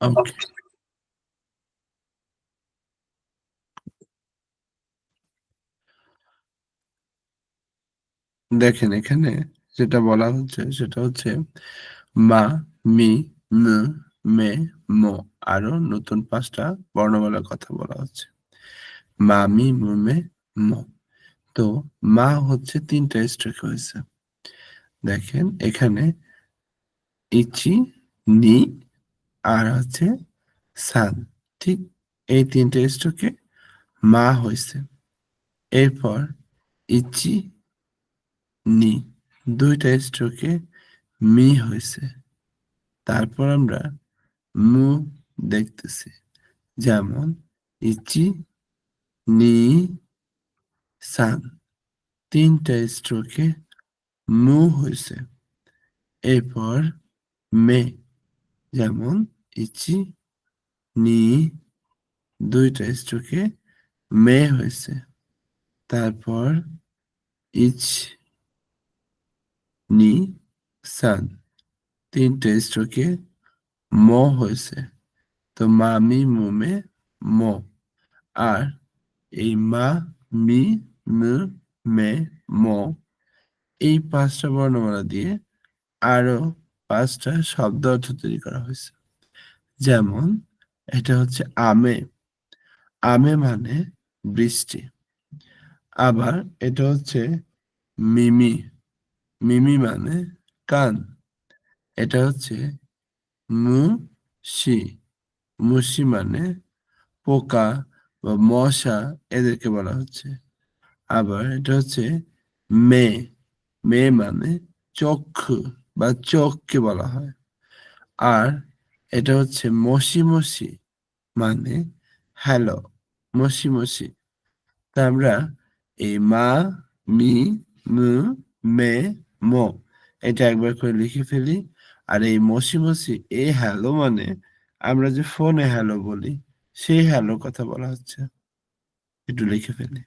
ওকে দেখেন এখানে যেটা বলা হচ্ছে সেটা হচ্ছে মা মি মে মো আরও নতুন পাঁচটা বর্ণমালার কথা বলা হচ্ছে। মা মি মু মে মো। তো মা হচ্ছে তিনটা স্ট্রোক হয়েছে। দেখেন এখানে ইচি, নি, আর হচ্ছে সান। ঠিক এই তিনটে স্ট্রোকে মা হয়েছে। এরপর ইচি, নি, দুইটা স্ট্রোকে মি হয়েছে। তারপর আমরা মু দেখতেছি। যেমন ইচি, নি, সান, তিনটা স্ট্রোকে মু হয়েছে। এরপর মে, যেমন ইচি, নি, দুইটা স্ট্রোকে মে হয়েছে। তারপর ইচ, নি, সান, তিনটা স্ট্রোকে ম হয়েছে। তো মা, মি, মে আর এই মি, মু, মে, ম এই পাঁচটা বর্ণমালা দিয়ে আরও পাঁচটা শব্দ অর্থ তৈরি করা হয়েছে। যেমন, এটা হচ্ছে আমে। আমে মানে বৃষ্টি। আবার এটা হচ্ছে মিমি। মিমি মানে কান। এটা হচ্ছে মুশি মুশি মানে পোকা বা মশা এদেরকে বলা হচ্ছে। আবার এটা হচ্ছে মে। মে মানে চক্ষু। বা চোখকে বলা হয়। আর এটা হচ্ছে মসি মসি মানে হ্যালো, মসি মসি। তা আমরা এই মা, মি, মু, মে এটা একবার করে লিখে ফেলি। আর এই মসি মসি এই হ্যালো মানে আমরা যে ফোনে হ্যালো বলি, সেই হ্যালো কথা বলা হচ্ছে। একটু লিখে ফেলি।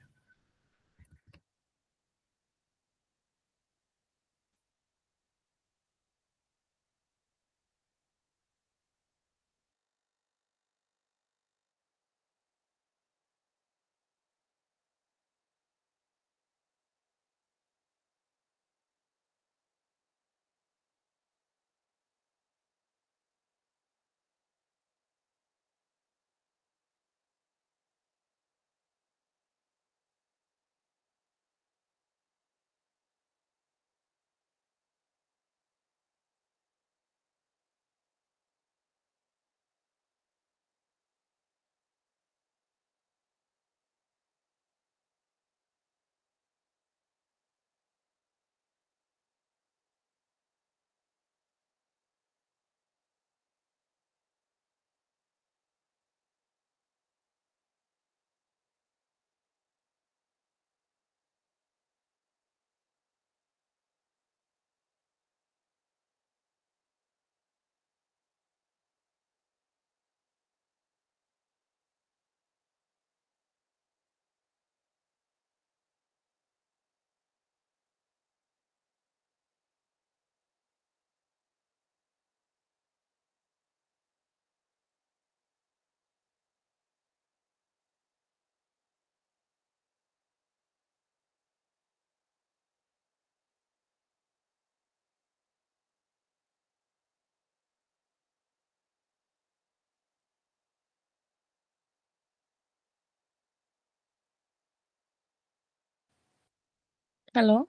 হ্যালো।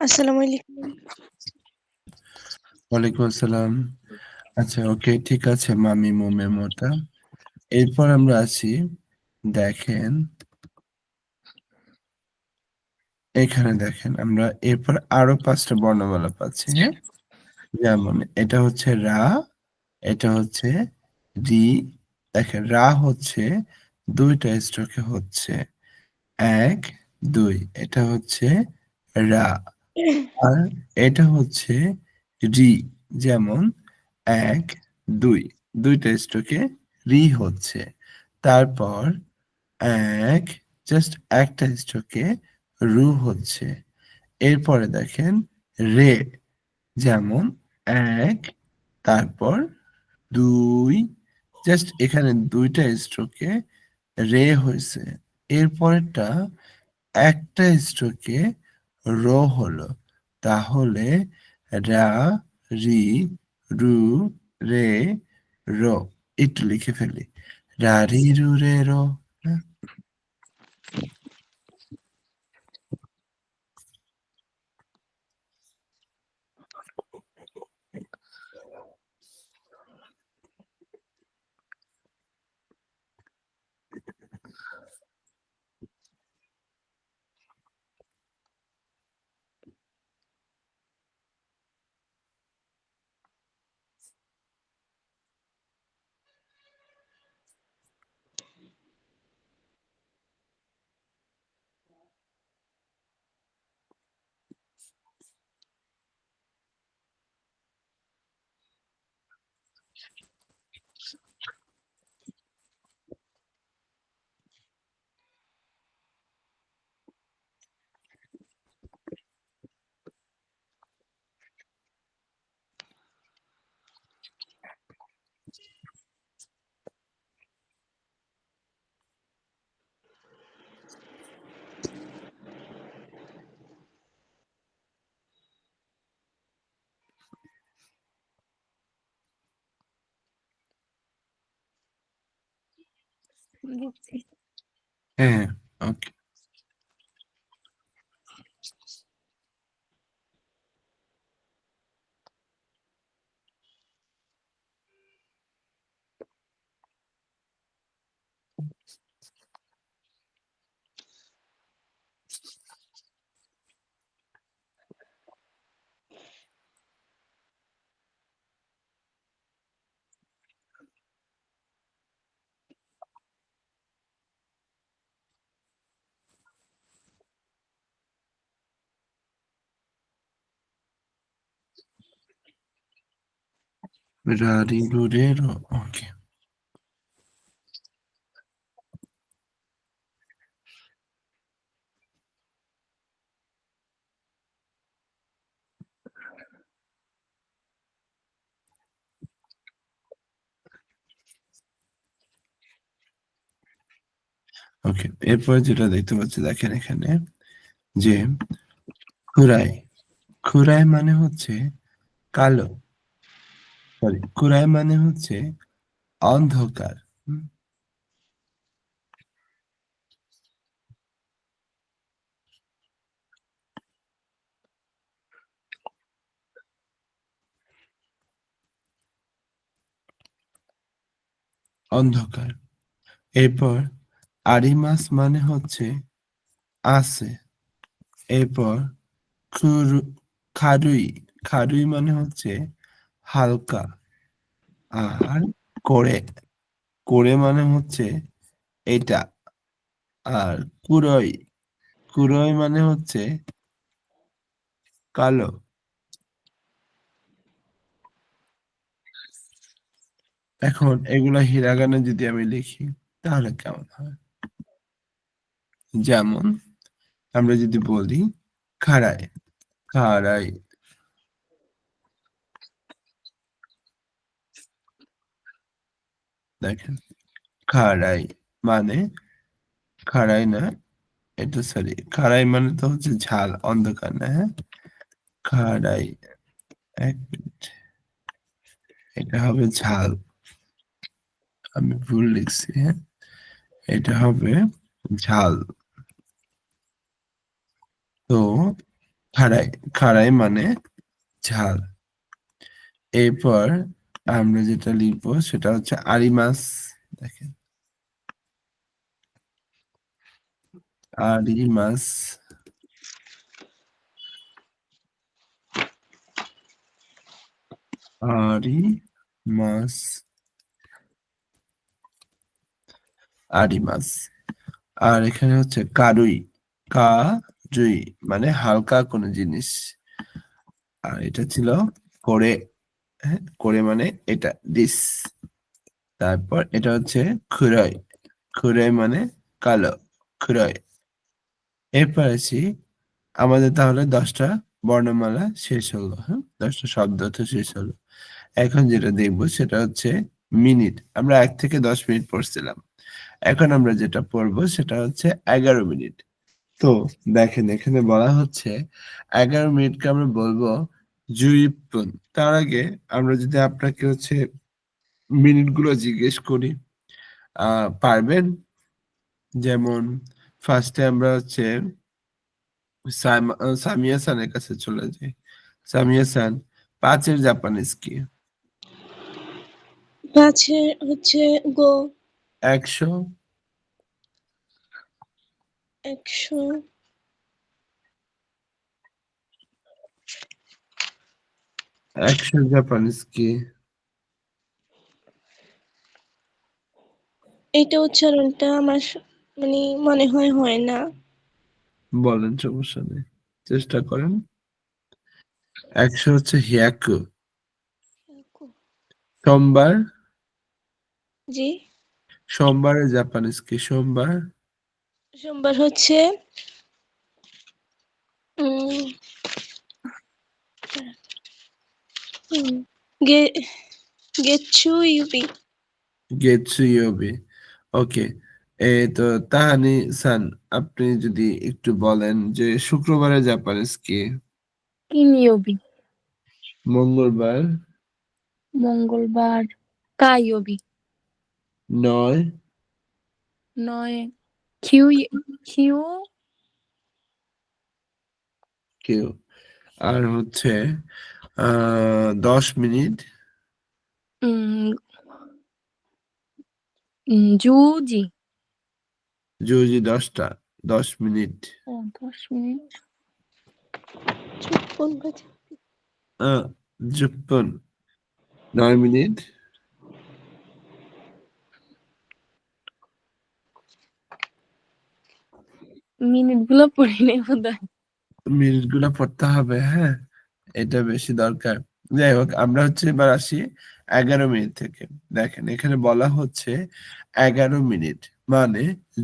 আসসালামু। আচ্ছা ওকে, ঠিক আছে, মামি এরপর আমরা আছি, দেখেন। এখানে দেখেন, আমরা এরপর আরও পাঁচটা বর্ণমালা পাচ্ছি হ্যাঁ? যেমন, এটা হচ্ছে রা, এটা হচ্ছে রি দেখেন, রা হচ্ছে দুইটা স্ট্রোকে হচ্ছে এক, দুই। এটা হচ্ছে রা। আর এটা হচ্ছে রি। যেমন এক, দুই। দুইটা স্ট্রোকে রি হচ্ছে। তারপর এক জাস্ট একটা স্ট্রোকে রু হচ্ছে। এরপরে দেখেন রে। যেমন এক, তারপর দুই জাস্ট এখানে দুইটা স্ট্রোকে রে হয়েছে। এরপরেরটা একটা স্ট্রোকে র হলো। তাহলে রা, রি, রু, রে, র, একটু লিখে ফেলি। রা, রি, রু, রে, র। হ্যাঁ? হ্যাঁ ওকে রে ওকে ওকে এরপর যেটা দেখতে পাচ্ছি, দেখেন এখানে, যে খুরাই খুরাই মানে হচ্ছে কালো। সরি খুরাই মানে হচ্ছে অন্ধকার। অন্ধকার। এরপর আরিমাস মানে হচ্ছে আছে। এরপর খুরু খারুই। খারুই মানে হচ্ছে হালকা। আর করে করে মানে হচ্ছে এটা। আর কুরই কুরই মানে হচ্ছে কালো। এখন এগুলা হিরাগানে যদি আমি লিখি, তাহলে কেমন হয়? যেমন, আমরা যদি বলি খাড়াই খাড়াই দেখেন খাড়াই মানে খাড়াই না, এটা সরি খাড়াই মানে তো হচ্ছে ঝাল, অন্ধকার না হ্যাঁ? খাড়াই, এক মিনিট। এটা হবে ঝাল। আমি ভুল লিখছি হ্যাঁ? এটা হবে ঝাল। তো খাড়াই খাড়াই মানে ঝাল। এরপর আমরা যেটা লিখব সেটা হচ্ছে আরিমাস, দেখেন। আরিমাস। আরিমাস। আরিমাস। আর এখানে হচ্ছে কারুই। কারুই মানে হালকা কোনো জিনিস। আর এটা ছিল করে হ্যাঁ করে মানে এটা দিস তারপর এটা হচ্ছে খুরই খুরই মানে কালো খুরই এরপর আছি আমাদের তাহলে দশটা বর্ণমালা শেষ হলো, হ্যাঁ? দশটা শব্দ তো শেষ হলো। এখন যেটা দেখব সেটা হচ্ছে মিনিট। আমরা এক থেকে ১০ মিনিট পড়ছিলাম। এখন আমরা যেটা পড়ব সেটা হচ্ছে ১১ মিনিট। তো দেখেন এখানে বলা হচ্ছে ১১ মিনিটকে আমরা বলব জুইপুন। তার আগে আমরা যদি আপনাকে হচ্ছে মিনিটগুলো জিজ্ঞেস করি, পারবেন? যেমন ফার্স্টে আমরা হচ্ছে সামিয়া সানের কাছে চলে যাই। সামিয়া সান ৫ এর জাপানিজ কি? ৫ এর হচ্ছে গো। ১০০ ১০০ ১০০ জাপানিজ কি? এইটা উচ্চারণটা আমার মানে মনে হয়, হয় না। বলেন সমস্যা নেই। চেষ্টা করেন। ১০০ হচ্ছে হিয়াকু। সোমবার? জি? সোমবারের জাপানিজ কি সোমবার? সোমবার হচ্ছে উম গেচ্ছু-ইউবি। গেতসু-ইয়োবি। ওকে। এ তো তাহানি-সান আপনি যদি একটু বলেন যে শুক্রবারের জাপানিজ কি? কিনইয়োবি। মঙ্গলবার? মঙ্গলবার কাইয়োবি। ৯ ৯ কিউই কিউ কিউ। আর হচ্ছে আ ১০ মিনিট? উম উম জুজি। জুজি ১০ টা। ১০ মিনিট। ও ১০ মিনিট। চুপ্পন বাজে। আ জুপ্পুন ৯ মিনিট? মিনিটগুলো পড়ি নাই বোধহয়। মিনিটগুলা পড়তে হবে, হ্যাঁ? এটা বেশি দরকার। যাই হোক, আমরা হচ্ছে এবার আসি ১১ মিনিট থেকে। দেখেন, এখানে বলা হচ্ছে ১১ মিনিট মানে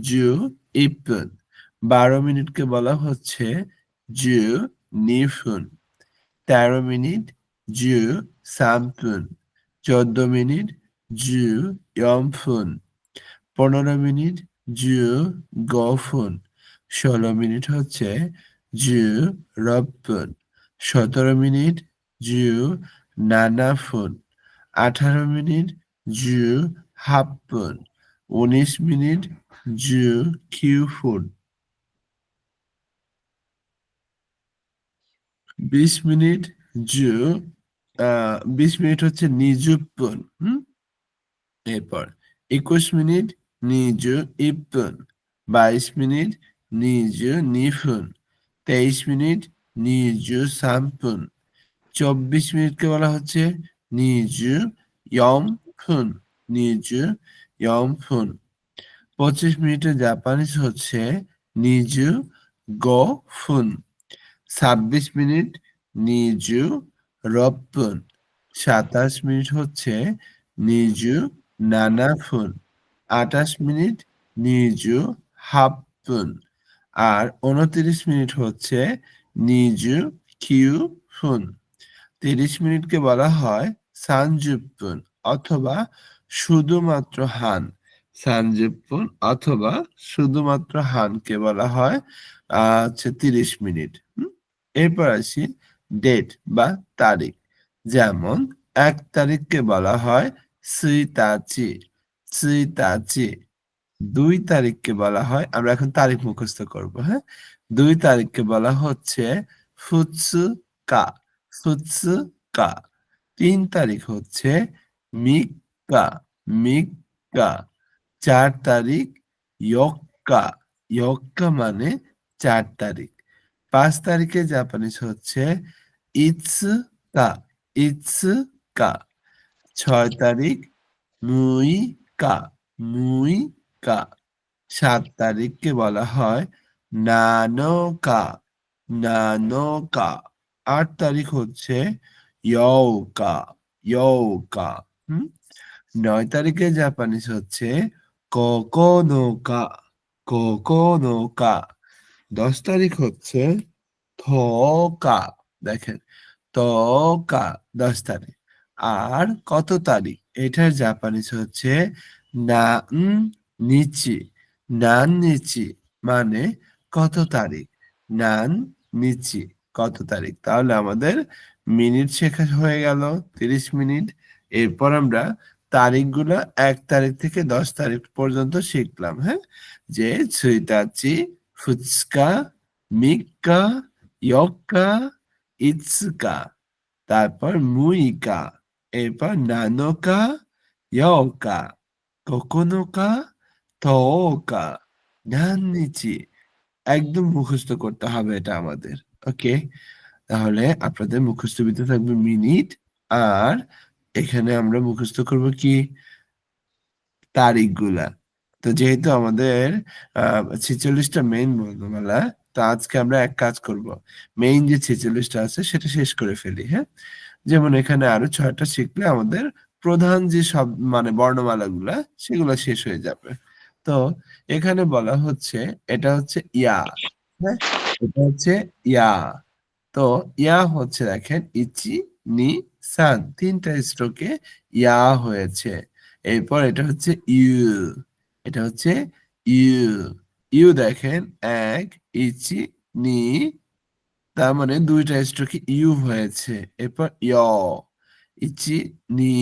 জু ইপুন। ১২ মিনিটকে বলা হচ্ছে জু নিফুন। ১৩ মিনিট জু সামপুন। ১৪ মিনিট জু ইয়মফুন। ১৫ মিনিট জু গফুন। ১৬ মিনিট হচ্ছে জু রপ্পুন। ১৭ মিনিট জিউ নানা নানাফুন। ১৮ মিনিট জু হাপ্পুন। ১৯ মিনিট জিউ কিউ কিউফুন। ২০ মিনিট জু ২০ মিনিট হচ্ছে নিজুপ্পুন, হুম? এরপর ২১ মিনিট নিজু ইপ্পুন। ২২ মিনিট নিজু নিফুন। ২৩ মিনিট নিজু সামপুন। ২৪ মিনিটকে বলা হচ্ছে নিজু ইয়মফুন, নিজু ইয়মফুন। ২৫ মিনিটের জাপানিজ হচ্ছে নিজু গফুন। ২৬ মিনিট নিজু রপ্পুন। ২৭ মিনিট হচ্ছে নিজু নানাফুন। ২৮ মিনিট নিজু হাপ্পুন। আর ২৯ মিনিট হচ্ছে নিজু কিউফুন। ৩০ মিনিটকে বলা হয় সানজুপ্পুন অথবা শুধুমাত্র হান। সানজুপ্পুন অথবা শুধুমাত্র হানকে বলা হয় আ হচ্ছে ৩০ মিনিট, এরপর আসি ডেট বা তারিখ। যেমন ১ তারিখকে বলা হয় সুইতাচি, সুইতাচি। ২ তারিখকে বলা হয় আমরা এখন তারিখ মুখস্থ করব, হ্যাঁ? দুই তারিখকে বলা হচ্ছে ফুৎসুকা, ফুৎসুকা। ৩ তারিখ হচ্ছে মিক্কা, মিক্কা। চার তারিখ ইয়োক্কা, ইয়োক্কা মানে চার তারিখ। পাঁচ তারিখে জাপানিজ হচ্ছে ইৎসুকা, ইৎসুকা। ছয় তারিখ মুইকা, মুইকা। ৭ তারিখকে বলা হয় নানোকা, নানোকা। ৮ তারিখ হচ্ছে ইয়ৌকা, ইয়ৌকা, হুম? ৯ তারিখের জাপানিজ হচ্ছে কোকোনোকা, কোকোনোকা। দশ তারিখ হচ্ছে থকা দেখেন তকা দশ তারিখ আর কত তারিখ এটার জাপানিজ হচ্ছে নান নিচি। নান নিচি মানে কত তারিখ? নান নিচি কত তারিখ? তাহলে আমাদের মিনিট শেখা হয়ে গেল, তিরিশ মিনিট। এরপর আমরা তারিখগুলো এক তারিখ থেকে দশ তারিখ পর্যন্ত শিখলাম হ্যাঁ? যে সুইতাচি ফুচকা মিকা ইয়কা ইৎসুকা, তারপর মুইকা, এরপর নানোকা ইয়কা কোকোনোকা তোকা নান্নিচি একদম মুখস্থ করতে হবে এটা আমাদের ওকে? তাহলে আপনাদের মুখস্থ ভিতরে থাকবে মিনিট আর এখানে আমরা মুখস্থ করব কি? তারিখগুলা। তো যেহেতু আমাদের ছেচল্লিশটা মেইন বর্ণমালা তো আজকে আমরা এক কাজ করব। মেইন যে ছেচল্লিশটা আছে সেটা শেষ করে ফেলি হ্যাঁ? যেমন এখানে আরও ছয়টা শিখলে আমাদের প্রধান যে সব মানে বর্ণমালা গুলা সেগুলো শেষ হয়ে যাবে। তো এখানে বলা হচ্ছে, এটা হচ্ছে ইয়া হ্যাঁ? এটা হচ্ছে ইয়া। তো ইয়া হচ্ছে দেখেন, ইচি নি সান, তিনটা স্ট্রোকে ইয়া হয়েছে। এরপর এটা হচ্ছে ইউ, এটা হচ্ছে ইউ। ইউ দেখেন, এক, ইচি নি, তার মানে দুইটা স্ট্রোকে ইউ হয়েছে। এরপর ইয় ইচি নি,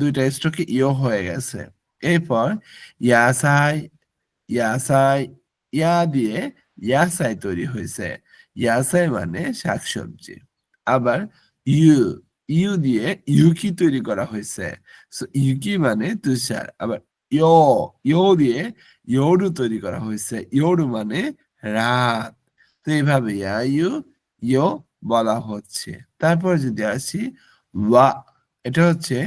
দুইটা স্ট্রোকে ইয় হয়ে গেছে। এরপর ইয়াসাই ইয়াসাই, ইয়া দিয়ে ইয়াসাই তৈরি হয়েছে। ইয়াসাই মানে শাকসবজি। আবার ইউ ইউ দিয়ে ইউকি তৈরি করা হয়েছে। ইউকি মানে তুষার। আবার ইয় ইয় দিয়ে ইয়োরু তৈরি করা হয়েছে। ইয়োরু মানে রাত। তো এইভাবে ইয়া ইয় বলা হচ্ছে। তারপর যদি আসি, ওয়া, এটা হচ্ছে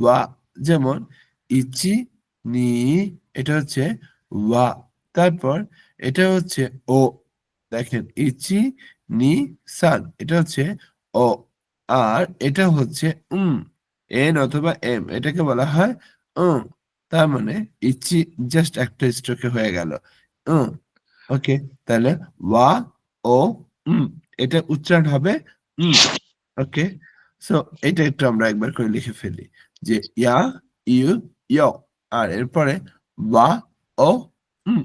ওয়া, যেমন ইচি নি, এটা হচ্ছে ওয়া। তারপর এটা হচ্ছে ও। দেখেন, ইচি নি সান, এটা হচ্ছে ও। আর এটা হচ্ছে উম, এন অথবা এম, এটাকে বলা হয় উম। তার মানে ইচি জাস্ট একটা স্ট্রোকে হয়ে গেল। উম, ওকে, তাহলে ওয়া, ও, উম, এটা উচ্চারণ হবে উম, ওকে। সো এটা একটু আমরা একবার করে লিখে ফেলি যে ইয়া, ইউ আর এরপরে ওয়া ও উম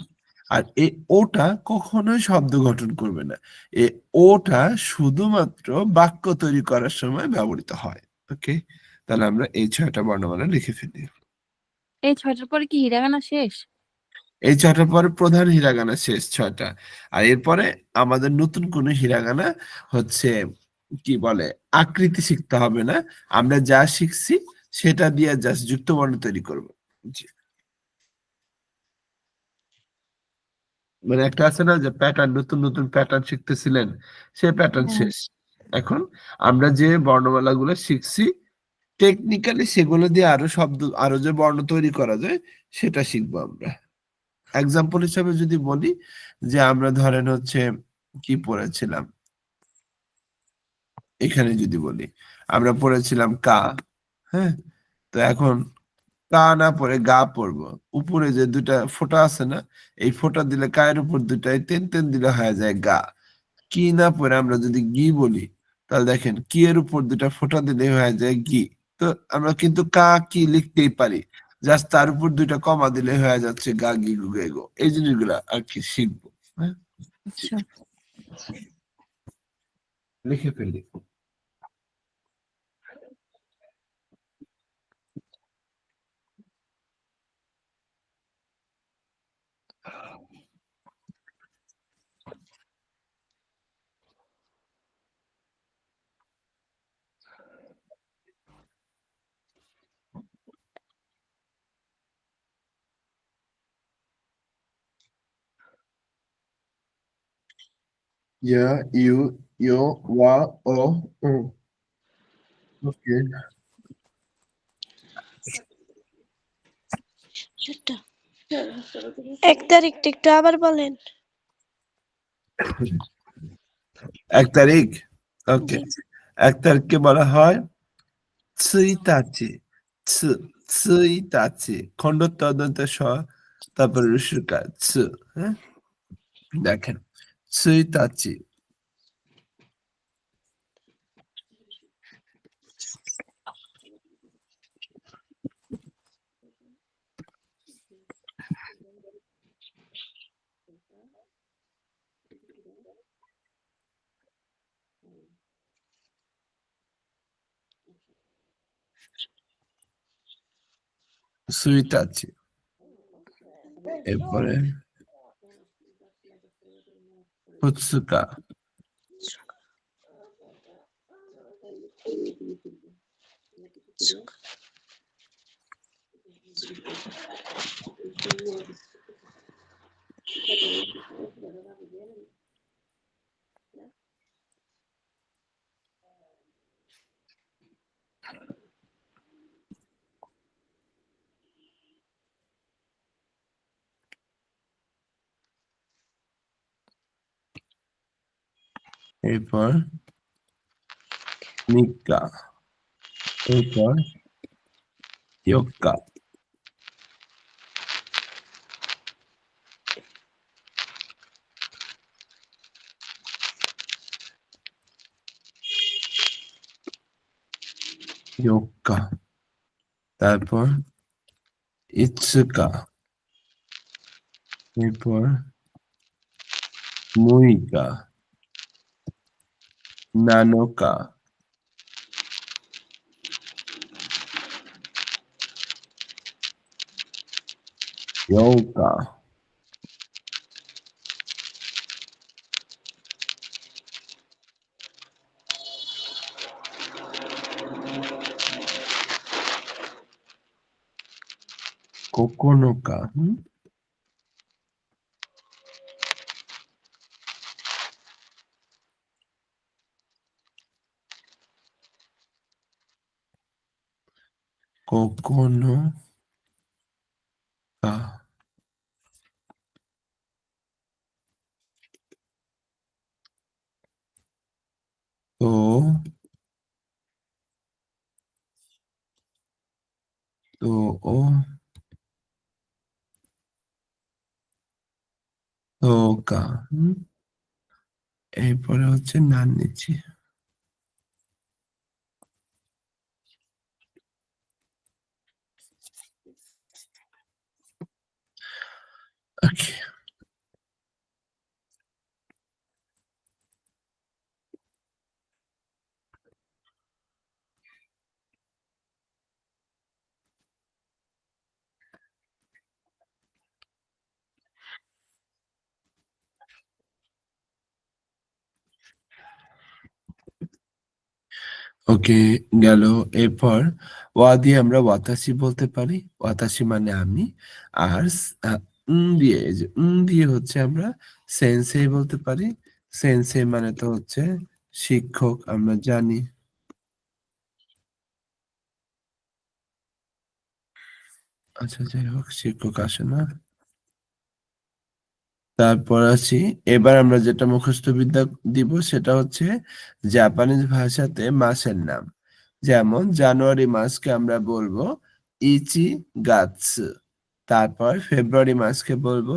আর এই ওটা কখনোই শব্দ গঠন করবে না। এই ওটা শুধুমাত্র বাক্য তৈরি করার সময় ব্যবহৃত হয়। ওকে? তাহলে আমরা এই ছয়টা বর্ণমালা লিখে ফেলি। এই ছয়টার পরে কি হিরাগানা শেষ? এই ছয়টার পরে প্রধান হিরাগানা শেষ ছয়টা। আর এরপরে আমাদের নতুন কোন হিরাগানা হচ্ছে কি বলে আকৃতি শিখতে হবে না। আমরা যা শিখছি সেটা দিয়ে জাস্ট যুক্ত বর্ণ তৈরি করব। মানে একটা আছে না যে প্যাটার্ন নতুন নতুন প্যাটার্ন শিখতেছিলেন সে প্যাটার্ন। শেষ। এখন আমরা যে বর্ণমালা গুলো শিখছি টেকনিক্যালি সেগুলো দিয়ে আরও শব্দ আরও যে বর্ণ তৈরি করা যায় সেটা শিখব আমরা। এক্সাম্পল হিসাবে যদি বলি যে আমরা ধরেন হচ্ছে কি পড়েছিলাম? এখানে যদি বলি আমরা পড়েছিলাম কা। হ্যাঁ? তো এখন কা না পরে গা পড়ব উপরে যে দুটা ফোঁটা আছে না এই ফোঁটা দিলে কায়ের উপর দুটাই তেন তেন দিলে হয়ে যায় গা। কি না পরে আমরা যদি গি বলি তাহলে দেখেন কি এর উপর দুটা ফোঁটা দিলে হয়ে যায় গি। তো আমরা কিন্তু কা কি লিখতেই পারি। জাস্ট তার উপর দুইটা কমা দিলে হয়ে যাচ্ছে গা গি গু গে গো। এই জিনিসগুলা আর কি শিখব হ্যাঁ? আচ্ছা। লিখে ফেলি। Ja, you, yo, wa, o, ও ওকে এক তারিখটা একটু আবার বলেন। এক তারিখ? ওকে এক তারিখকে বলা হয় সুইতাচি সুইতাচি খণ্ড তদন্ত স তারপর ঋষিকা সু হ্যাঁ? দেখেন। সুইতাচি সুইতাচি এরপরে つか。Thank you. 1번. 니까 1번. 역가. 요가. 다이벌 이츠가. 일벌 무이가. এরপর মুইকা নানোকা ইয়োকা কোকোনোকা হুম কোকোনো কা তো তো ও তোকা হুম এরপরে হচ্ছে নান নিচ্ছি ওকে ওকে গেল। এরপর ওয়া দিয়ে আমরা ওয়াতাসি বলতে পারি। ওয়াতাসি মানে আমি। আর দিয়ে দিয়ে হচ্ছে আমরা সেন্সেই বলতে পারি। সেন্সে মানে তো হচ্ছে শিক্ষক, আমরা জানি। আচ্ছা যাই হোক, শিক্ষক আসে না। তারপর আছি। এবার আমরা যেটা মুখস্থ বিদ্যা দিব সেটা হচ্ছে জাপানিজ ভাষাতে মাসের নাম। যেমন জানুয়ারি মাসকে আমরা বলব ইচি গাছ তারপর ফেব্রুয়ারি মাসকে বলব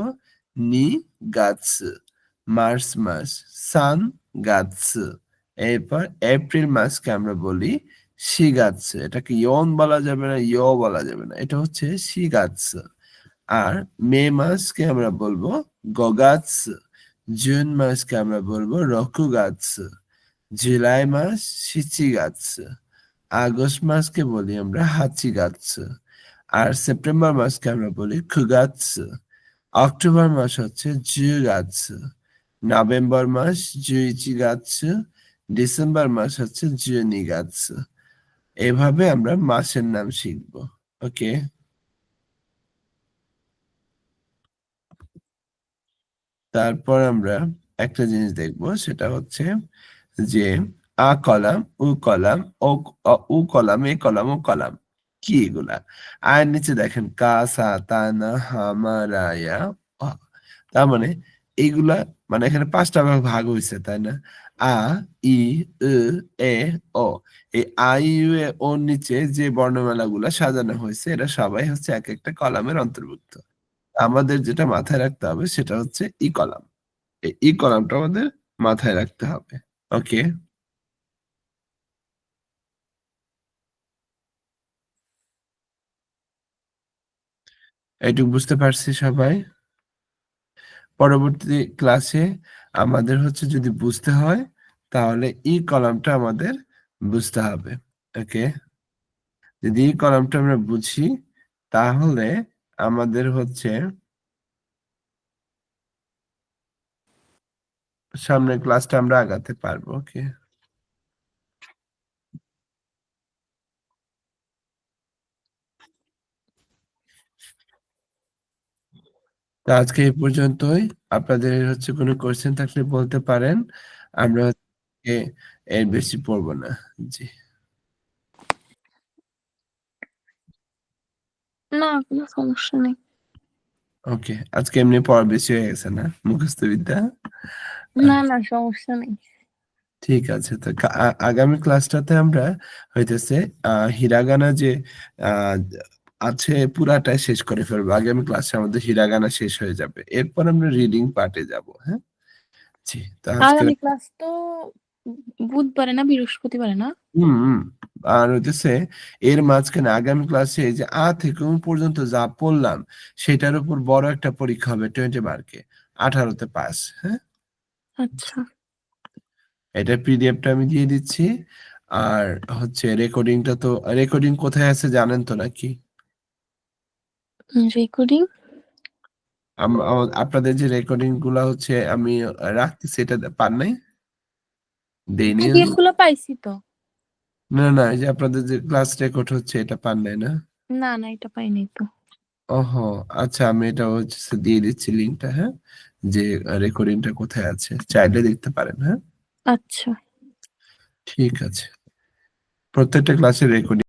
নি গাৎসু মার্চ মাস সান গাৎসু এরপর এপ্রিল মাসকে আমরা বলি শিগাৎসু এটাকে ইয়ন বলা যাবে না, ইয় বলা যাবে না। এটা হচ্ছে শিগাৎসু আর মে মাসকে আমরা বলব গগাৎসু, জুন মাসকে আমরা বলব রকুগাৎসু, জুলাই মাস শিচিগাৎসু আগস্ট মাসকে বলি আমরা হাচিগাৎসু, আর সেপ্টেম্বর মাসকে আমরা বলি খুগাৎসু, অক্টোবর মাস হচ্ছে জুগাৎসু, নভেম্বর মাস জুইচি গাছ ডিসেম্বর মাস হচ্ছে জুনি গাছ এভাবে আমরা মাসের নাম শিখব, ওকে? তারপর আমরা একটা জিনিস দেখব, সেটা হচ্ছে যে আ কলাম, উ কলাম, ও উ কলাম, এ কলাম, ও কলাম, কি এগুলা? আয়ের নিচে দেখেন, কা, সা, তা, না হামারায়া। তার মানে এইগুলা মানে এখানে পাঁচটা ভাগ ভাগ হয়েছে তাই না? আ, ই এ, ও। এই আ, ই এ ওর নিচে যে বর্ণমালা গুলা সাজানো হয়েছে, এরা সবাই হচ্ছে এক একটা কলামের অন্তর্ভুক্ত। আমাদের যেটা মাথায় রাখতে হবে সেটা হচ্ছে ই কলাম। এই কলামটা আমাদের মাথায় রাখতে হবে। ওকে? এইটুকু বুঝতে পারছি সবাই? পরবর্তী ক্লাসে আমাদের হচ্ছে যদি বুঝতে হয়, তাহলে ই কলামটা আমাদের বুঝতে হবে। ওকে? যদি ই কলামটা আমরা বুঝি, তাহলে আমাদের হচ্ছে সামনের ক্লাসটা আমরা আগাতে পারব ওকে আজকে এই পর্যন্তই। আপনাদের হচ্ছে কোনো কোয়েশ্চেন থাকলে বলতে পারেন। আমরা এর বেশি পড়ব না, জি। না কোনো সমস্যা নেই। ওকে আজকে এমনি পড়া বেশি হয়ে গেছে না মুখস্থ বিদ্যা? না না সমস্যা নেই। ঠিক আছে তো আগামী ক্লাসটাতে আমরা হইতেছে হিরাগানা যে আছে পুরাটাই শেষ করে ফেলব। আগামী ক্লাসে আমাদের হিরাগানা শেষ হয়ে যাবে। এরপর আমরা রিডিং পার্টে যাব হ্যাঁ? জি তো আজকে ক্লাস তো বুধবারে না বৃহস্পতিবারে না? হুম। আর হইতেছে এর মাঝখানে আগামী ক্লাসে যে আ থেকে উ পর্যন্ত যা পড়লাম সেটার উপর বড় একটা পরীক্ষা হবে টোয়েন্টি মার্কে আঠারোতে পাস হ্যাঁ? আচ্ছা। এটা পিডিএফটা আমি দিয়ে দিচ্ছি। আর হচ্ছে রেকর্ডিংটা তো রেকর্ডিং কোথায় আছে জানেন তো নাকি? রেকর্ডিং? আপনাদের যে রেকর্ডিংগুলা হচ্ছে আমি রাখতেছি এটা পান নাই? দেইনি পিডিএফ পাইছি তো। না না এই যে আপনাদের যে ক্লাস রেকর্ড হচ্ছে এটা পান নাই না? না না এটা পাইনি তো। ওহো আচ্ছা আমি এটা হচ্ছে দিয়ে দিচ্ছি লিঙ্কটা হ্যাঁ? যে রেকর্ডিংটা কোথায় আছে চাইলে দেখতে পারেন হ্যাঁ? আচ্ছা। ঠিক আছে। প্রত্যেকটা ক্লাসের রেকর্ডিং